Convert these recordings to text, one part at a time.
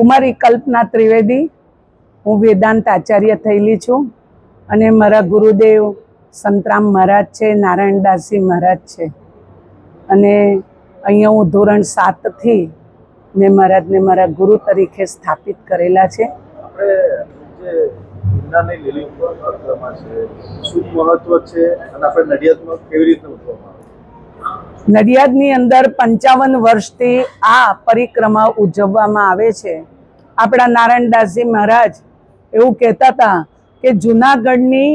કુમારી કલ્પના ત્રિવેદી, હું વેદાંત આચાર્ય થયેલી છું અને મારા ગુરુદેવ સંતરામ મહારાજ છે નારાયણદાસજી મહારાજ છે. અને અહીંયા હું ધોરણ સાતથી મેં મહારાજને મારા ગુરુ તરીકે સ્થાપિત કરેલા છે. મહત્વ છે અને આપણે નડિયાદમાં કેવી રીતે નડિયાદની અંદર પંચાવન વર્ષથી આ પરિક્રમા ઉજવવામાં આવે છે. આપણા નારાયણદાસજી મહારાજ એવું કહેતા હતા કે જુનાગઢની,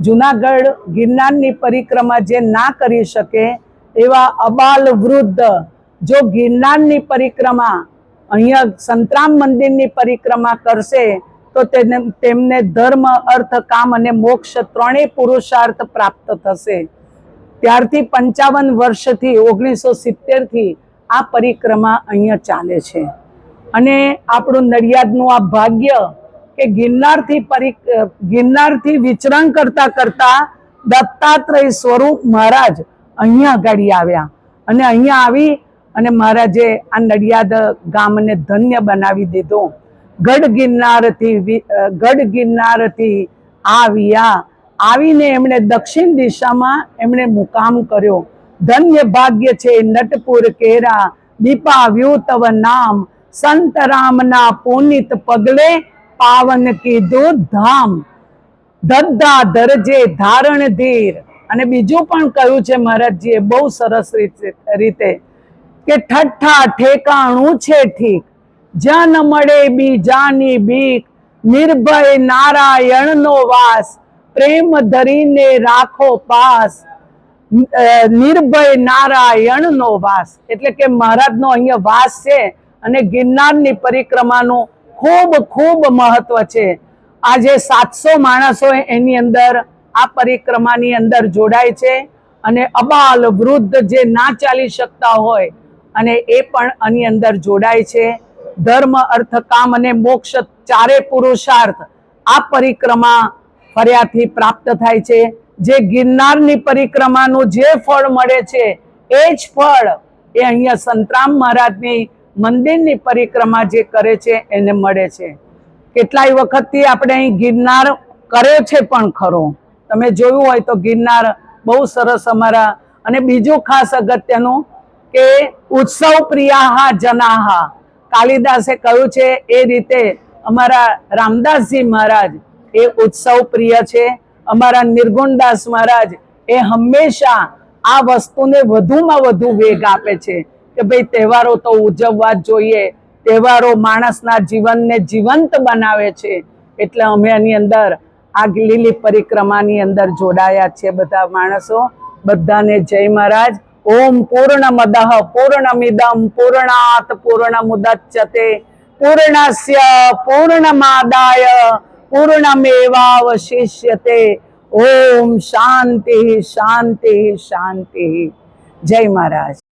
જુનાગઢ ગિરનારની પરિક્રમા જે ના કરી શકે એવા અબાલ વૃદ્ધ જો ગિરનારની પરિક્રમા અહીંયા સંતરામ મંદિરની પરિક્રમા કરશે તો તેને તેમને ધર્મ, અર્થ, કામ અને મોક્ષ ત્રણેય પુરુષાર્થ પ્રાપ્ત થશે. ત્યારથી પંચાવન વર્ષથી, ઓગણીસો સિત્તેરથી આ પરિક્રમા અહીંયા ચાલે છે. અને આપણું નડિયાદનું આ ભાગ્ય કે ગિરનારથી પરિ ગિરનારથી વિચરણ કરતા કરતા દત્તાત્રેય સ્વરૂપ મહારાજ અહીંયા આગળ આવ્યા. અને અહીંયા આવી અને મહારાજે આ નડિયાદ ગામને ધન્ય બનાવી દીધું. ગઢ ગિરનારથી ગઢ ગિરનારથી આવ્યા આવીને એમણે દક્ષિણ દિશામાં એમણે મુકામ કર્યો. ધન્ય ભાગ્ય છે નટપુર કેરા દીપાવ્યું તવ નામ, સંત રામના પુનિત પગલે પાવન કીધું ધામ. ધદ્દા ધરજે ધારણ ધીર. અને બીજું પણ કહ્યું છે મહારાજજીએ, બહુ સરસ રીતે રીતે કે ઠઠ્ઠા ઠેકાણું છે ઠીક. જ્યાં ન મળે બીજાની બીક, નિર્ભય નારાયણનો વાસ પ્રેમ ધરીને રાખો પાસ. નિર્ભય નિર્ભય નારાયણનો વાસ. એટલે કે મહારાજનો અહીંયા વાસ છે અને ગિરનારની પરિક્રમાનું ખૂબ ખૂબ મહત્વ છે. આજે સાતસો માણસો એની અંદર આ પરિક્રમાની અંદર જોડાય છે અને અબાલ વૃદ્ધ જે ના ચાલી શકતા હોય અને એ પણ આની અંદર જોડાય છે. ધર્મ અર્થ કામ અને મોક્ષ ચારે પુરુષાર્થ આ પરિક્રમા ફર્યાથી પ્રાપ્ત થાય છે. જે ગિરનારની પરિક્રમાનું જે ફળ મળે છે, એ જ ફળ એ અહીંયા સંતરામ મહારાજની મંદિરની પરિક્રમા જે કરે છે, એને મળે છે. કેટલાય વખતથી આપણે અહીં ગિરનાર કર્યો છે પણ ખરો. તમે જોયું હોય તો ગિરનાર બહુ સરસ અમારા અને બીજું ખાસ અગત્યનું કે ઉત્સવ પ્રિયાહા જનાહા. કાલિદાસે કહ્યું છે, એ રીતે અમારા રામદાસજી મહારાજ એ ઉત્સવ પ્રિય છે. અમારા નિર્ગુણદાસ મહારાજ એ હંમેશા આ વસ્તુને વધુમાં વધુ વેગ આપે છે કે ભાઈ તહેવારો તો ઉજવવા જ જોઈએ. તહેવારો માણસના જીવનને જીવંત બનાવે છે. એટલે અમે એની અંદર આ લીલી પરિક્રમાની અંદર જોડાયા છે બધા માણસો. બધાને જય મહારાજ. ઓમ પૂર્ણ મદહ પૂર્ણમિદમ પૂર્ણાત પૂર્ણ પૂર્ણમુદચ્યતે. પૂર્ણસ્ય પૂર્ણમાદાય. પૂર્ણમેવાવશિષ્યતે ઓમ શાંતિ શાંતિ શાંતિ જય મહારાજ